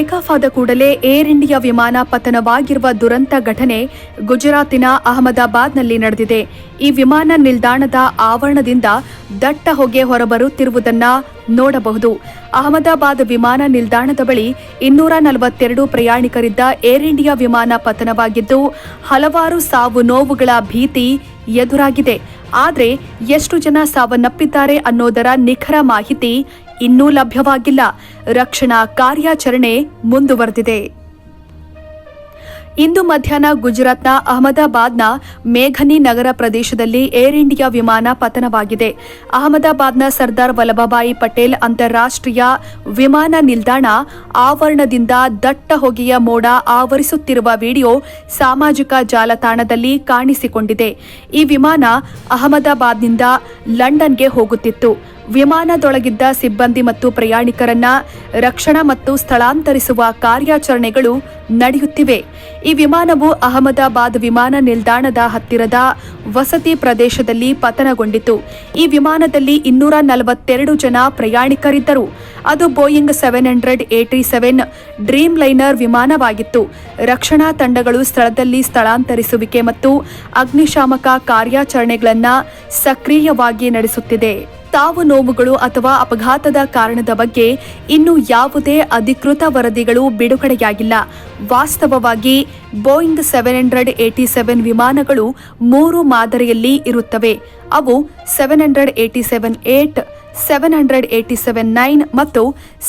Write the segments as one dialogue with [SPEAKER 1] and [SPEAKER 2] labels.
[SPEAKER 1] Take off ಆದ ಕೂಡಲೇ air India ವಿಮಾನ ಪತನವಾಗಿರುವ ದುರಂತ ಘಟನೆ ಗುಜರಾತಿನ ಅಹಮದಾಬಾದ್ನಲ್ಲಿ ನಡೆದಿದೆ. ಈ ವಿಮಾನ ನಿಲ್ದಾಣದ ಆವರಣದಿಂದ ದಟ್ಟ ಹೊಗೆ ಹೊರಬರುತ್ತಿರುವುದನ್ನ ನೋಡಬಹುದು. ಅಹಮದಾಬಾದ್ ವಿಮಾನ ನಿಲ್ದಾಣದ ಬಳಿ ಇನ್ನೂರ ನಲವತ್ತೆರಡು ಪ್ರಯಾಣಿಕರಿದ್ದ ಏರ್ ಇಂಡಿಯಾ ವಿಮಾನ ಪತನವಾಗಿದ್ದು, ಹಲವಾರು ಸಾವು ನೋವುಗಳ ಭೀತಿ ಎದುರಾಗಿದೆ. ಆದರೆ, ಎಷ್ಟು ಜನ ಸಾವನ್ನಪ್ಪಿದ್ದಾರೆ ಅನ್ನೋದರ ನಿಖರ ಮಾಹಿತಿ ಇನ್ನೂ ಲಭ್ಯವಾಗಿಲ್ಲ. ರಕ್ಷಣಾ ಕಾರ್ಯಾಚರಣೆ ಮುಂದುವರೆದಿದೆ. ಇಂದು ಮಧ್ಯಾಹ್ನ ಗುಜರಾತ್ನ ಅಹಮದಾಬಾದ್ನ ಮೇಘನಿ ನಗರ ಪ್ರದೇಶದಲ್ಲಿ ಏರ್ ಇಂಡಿಯಾ ವಿಮಾನ ಪತನವಾಗಿದೆ. ಅಹಮದಾಬಾದ್ನ ಸರ್ದಾರ್ ವಲ್ಲಭಭಾಯಿ ಪಟೇಲ್ ಅಂತಾರಾಷ್ಟ್ರೀಯ ವಿಮಾನ ನಿಲ್ದಾಣ ಆವರಣದಿಂದ ದಟ್ಟ ಹೊಗೆಯ ಮೋಡ ಆವರಿಸುತ್ತಿರುವ ವಿಡಿಯೋ ಸಾಮಾಜಿಕ ಜಾಲತಾಣದಲ್ಲಿ ಕಾಣಿಸಿಕೊಂಡಿದೆ. ಈ ವಿಮಾನ ಅಹಮದಾಬಾದ್ನಿಂದ ಲಂಡನ್ಗೆ ಹೋಗುತ್ತಿತ್ತು. ವಿಮಾನದೊಳಗಿದ್ದ ಸಿಬ್ಬಂದಿ ಮತ್ತು ಪ್ರಯಾಣಿಕರನ್ನ ರಕ್ಷಣಾ ಮತ್ತು ಸ್ಥಳಾಂತರಿಸುವ ಕಾರ್ಯಾಚರಣೆಗಳು ನಡೆಯುತ್ತಿವೆ. ಈ ವಿಮಾನವು ಅಹಮದಾಬಾದ್ ವಿಮಾನ ನಿಲ್ದಾಣದ ಹತ್ತಿರದ ವಸತಿ ಪ್ರದೇಶದಲ್ಲಿ ಪತನಗೊಂಡಿತು. ಈ ವಿಮಾನದಲ್ಲಿ ಇನ್ನೂರ ನಲವತ್ತೆರಡು ಜನ ಪ್ರಯಾಣಿಕರಿದ್ದರು. ಅದು Boeing seven hundred eighty seven Dreamliner ವಿಮಾನವಾಗಿತ್ತು. ರಕ್ಷಣಾ ತಂಡಗಳು ಸ್ಥಳದಲ್ಲಿ ಸ್ಥಳಾಂತರಿಸುವಿಕೆ ಮತ್ತು ಅಗ್ನಿಶಾಮಕ ಕಾರ್ಯಾಚರಣೆಗಳನ್ನು ಸಕ್ರಿಯವಾಗಿ ನಡೆಸುತ್ತಿದೆ. ತಾವು ನೋವುಗಳು ಅಥವಾ ಅಪಘಾತದ ಕಾರಣದ ಬಗ್ಗೆ ಇನ್ನು ಯಾವುದೇ ಅಧಿಕೃತ ವರದಿಗಳು ಬಿಡುಗಡೆಯಾಗಿಲ್ಲ. ವಾಸ್ತವವಾಗಿ Boeing seven hundred eighty seven ವಿಮಾನಗಳು ಮೂರು ಮಾದರಿಯಲ್ಲಿ ಇರುತ್ತವೆ. ಅವು seven hundred eighty seven eight seven hundred eighty seven nine ಮತ್ತು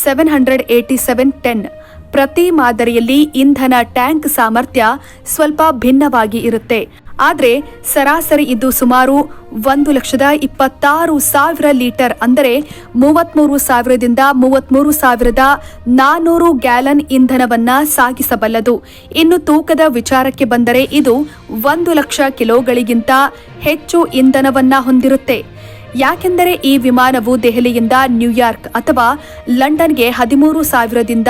[SPEAKER 1] seven hundred eighty seven ten ಪ್ರತಿ ಮಾದರಿಯಲ್ಲಿ ಇಂಧನ ಟ್ಯಾಂಕ್ ಸಾಮರ್ಥ್ಯ ಸ್ವಲ್ಪ ಭಿನ್ನವಾಗಿ ಇರುತ್ತೆ. ಆದರೆ ಸರಾಸರಿ ಇದು ಸುಮಾರು ಒಂದು ಲಕ್ಷದ ಇಪ್ಪತ್ತಾರು ಸಾವಿರ ಲೀಟರ್ ಅಂದರೆ ಮೂವತ್ಮೂರು ಸಾವಿರದಿಂದ ಮೂವತ್ಮೂರು ಸಾವಿರದ ನಾನೂರು ಗ್ಯಾಲನ್ ಇಂಧನವನ್ನ ಸಾಗಿಸಬಲ್ಲದು. ಇನ್ನು ತೂಕದ ವಿಚಾರಕ್ಕೆ ಬಂದರೆ ಇದು ಒಂದು ಲಕ್ಷ ಕಿಲೋಗಳಿಗಿಂತ ಹೆಚ್ಚು ಇಂಧನವನ್ನ ಹೊಂದಿರುತ್ತೆ. ಯಾಕೆಂದರೆ ಈ ವಿಮಾನವು ದೆಹಲಿಯಿಂದ ನ್ಯೂಯಾರ್ಕ್ ಅಥವಾ ಲಂಡನ್ಗೆ ಹದಿಮೂರು ಸಾವಿರದಿಂದ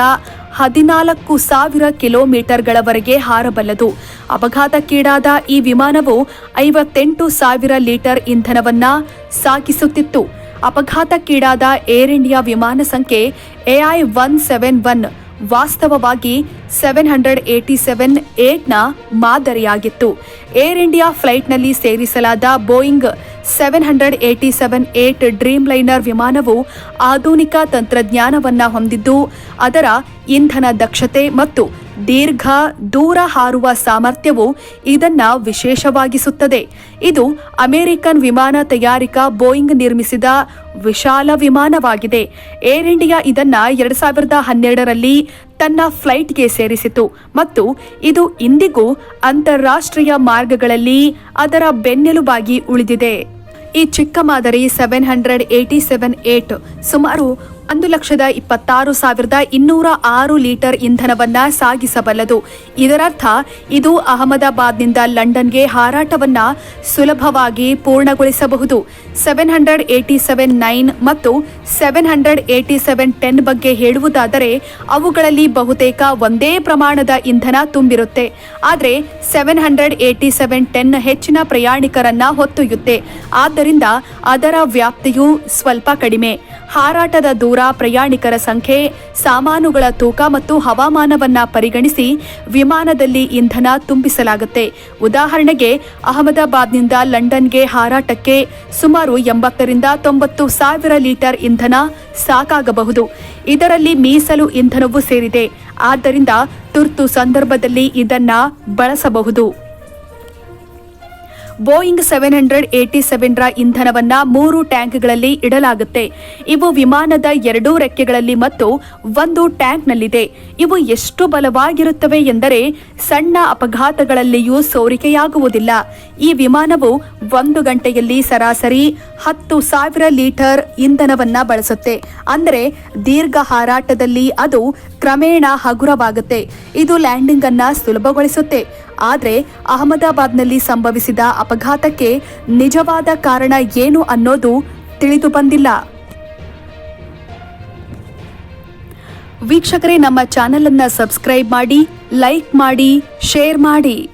[SPEAKER 1] ಹದಿನಾಲ್ಕು ಸಾವಿರ ಕಿಲೋಮೀಟರ್ಗಳವರೆಗೆ ಹಾರಬಲ್ಲದು. ಅಪಘಾತಕ್ಕೀಡಾದ ಈ ವಿಮಾನವು ಐವತ್ತೆಂಟು ಸಾವಿರ ಲೀಟರ್ ಇಂಧನವನ್ನ ಸಾಗಿಸುತ್ತಿತ್ತು. ಅಪಘಾತಕ್ಕೀಡಾದ ಏರ್ ಇಂಡಿಯಾ ವಿಮಾನ ಸಂಖ್ಯೆ ಎಐ ಒನ್ ಸೆವೆನ್ ಒನ್ ವಾಸ್ತವವಾಗಿ ಸೆವೆನ್ ಹಂಡ್ರೆಡ್ ಏಟಿ ಸೆವೆನ್ ಏಟ್ನ ಮಾದರಿಯಾಗಿತ್ತು. ಏರ್ ಇಂಡಿಯಾ ಫ್ಲೈಟ್ನಲ್ಲಿ ಸೇರಿಸಲಾದ Boeing seven hundred eighty seven eight Dreamliner ವಿಮಾನವು ಆಧುನಿಕ ತಂತ್ರಜ್ಞಾನವನ್ನು ಹೊಂದಿದ್ದು, ಅದರ ಇಂಧನ ದಕ್ಷತೆ ಮತ್ತು ದೀರ್ಘ ದೂರ ಹಾರುವ ಸಾಮರ್ಥ್ಯವು ಇದನ್ನ ವಿಶೇಷವಾಗಿಸುತ್ತದೆ. ಇದು ಅಮೆರಿಕನ್ ವಿಮಾನ ತಯಾರಿಕಾ ಬೋಯಿಂಗ್ ನಿರ್ಮಿಸಿದ ವಿಶಾಲ ವಿಮಾನವಾಗಿದೆ. ಏರ್ ಇಂಡಿಯಾ ಇದನ್ನ ಎರಡ್ ಸಾವಿರದ ಹನ್ನೆರಡರಲ್ಲಿ ತನ್ನ ಫ್ಲೈಟ್ಗೆ ಸೇರಿಸಿತು ಮತ್ತು ಇದು ಇಂದಿಗೂ ಅಂತಾರಾಷ್ಟ್ರೀಯ ಮಾರ್ಗಗಳಲ್ಲಿ ಅದರ ಬೆನ್ನೆಲುಬಾಗಿ ಉಳಿದಿದೆ. ಈ ಚಿಕ್ಕ ಮಾದರಿ seven hundred eighty seven eight ಸುಮಾರು ಒಂದು ಲಕ್ಷದ ಇಪ್ಪತ್ತಾರು ಸಾವಿರದ ಇನ್ನೂರ ಆರು ಲೀಟರ್ ಇಂಧನವನ್ನ ಸಾಗಿಸಬಲ್ಲದು. ಇದರರ್ಥ, ಇದು ಅಹಮದಾಬಾದ್ನಿಂದ ಲಂಡನ್ಗೆ ಹಾರಾಟವನ್ನ ಸುಲಭವಾಗಿ ಪೂರ್ಣಗೊಳಿಸಬಹುದು. Seven hundred eighty seven nine ಮತ್ತು seven hundred eighty seven ten ಬಗ್ಗೆ ಹೇಳುವುದಾದರೆ, ಅವುಗಳಲ್ಲಿ ಬಹುತೇಕ ಒಂದೇ ಪ್ರಮಾಣದ ಇಂಧನ ತುಂಬಿರುತ್ತೆ. ಆದರೆ, seven hundred eighty seven ten ಹೆಚ್ಚಿನ ಪ್ರಯಾಣಿಕರನ್ನ ಹೊತ್ತೊಯ್ಯುತ್ತೆ. ಆದ್ದರಿಂದ ಅದರ ವ್ಯಾಪ್ತಿಯು ಸ್ವಲ್ಪ ಕಡಿಮೆ. ಹಾರಾಟದ ದೂರ ಪ್ರಯಾಣಿಕರ ಸಂಖ್ಯೆ, ಸಾಮಾನುಗಳ ತೂಕ ಮತ್ತು ಹವಾಮಾನವನ್ನ ಪರಿಗಣಿಸಿ ವಿಮಾನದಲ್ಲಿ ಇಂಧನ ತುಂಬಿಸಲಾಗುತ್ತೆ. ಉದಾಹರಣೆಗೆ, ಅಹಮದಾಬಾದ್ನಿಂದ ಲಂಡನ್ಗೆ ಹಾರಾಟಕ್ಕೆ ಸುಮಾರು ಎಂಬತ್ತರಿಂದ ತೊಂಬತ್ತು ಸಾವಿರ ಲೀಟರ್ ಇಂಧನ ಸಾಕಾಗಬಹುದು. ಇದರಲ್ಲಿ ಮೀಸಲು ಇಂಧನವೂ ಸೇರಿದೆ. ಆದ್ದರಿಂದ ತುರ್ತು ಸಂದರ್ಭದಲ್ಲಿ ಇದನ್ನ ಬಳಸಬಹುದು. Boeing seven hundred eighty seven ರ ಇಂಧನವನ್ನ ಮೂರು ಟ್ಯಾಂಕ್ಗಳಲ್ಲಿ ಇಡಲಾಗುತ್ತೆ. ಇವು ವಿಮಾನದ ಎರಡೂ ರೆಕ್ಕೆಗಳಲ್ಲಿ ಮತ್ತು ಒಂದು ಟ್ಯಾಂಕ್ನಲ್ಲಿದೆ. ಇವು ಎಷ್ಟು ಬಲವಾಗಿರುತ್ತವೆ ಎಂದರೆ ಸಣ್ಣ ಅಪಘಾತಗಳಲ್ಲಿಯೂ ಸೋರಿಕೆಯಾಗುವುದಿಲ್ಲ. ಈ ವಿಮಾನವು ಒಂದು ಗಂಟೆಯಲ್ಲಿ ಸರಾಸರಿ ಹತ್ತು ಸಾವಿರ ಲೀಟರ್ ಇಂಧನವನ್ನ ಬಳಸುತ್ತೆ. ಅಂದರೆ ದೀರ್ಘ ಹಾರಾಟದಲ್ಲಿ ಅದು ಕ್ರಮೇಣ ಹಗುರವಾಗುತ್ತೆ. ಇದು ಲ್ಯಾಂಡಿಂಗ್ ಅನ್ನ ಸುಲಭಗೊಳಿಸುತ್ತೆ. ಆದರೆ ಅಹಮದಾಬಾದ್ನಲ್ಲಿ ಸಂಭವಿಸಿದ ಅಪಘಾತಕ್ಕೆ ನಿಜವಾದ ಕಾರಣ ಏನು ಅನ್ನೋದು ತಿಳಿದು ಬಂದಿಲ್ಲ. ವೀಕ್ಷಕರೇ, ನಮ್ಮ ಚಾನೆಲ್ ಅನ್ನ ಸಬ್ಸ್ಕ್ರೈಬ್ ಮಾಡಿ, ಲೈಕ್ ಮಾಡಿ, ಶೇರ್ ಮಾಡಿ.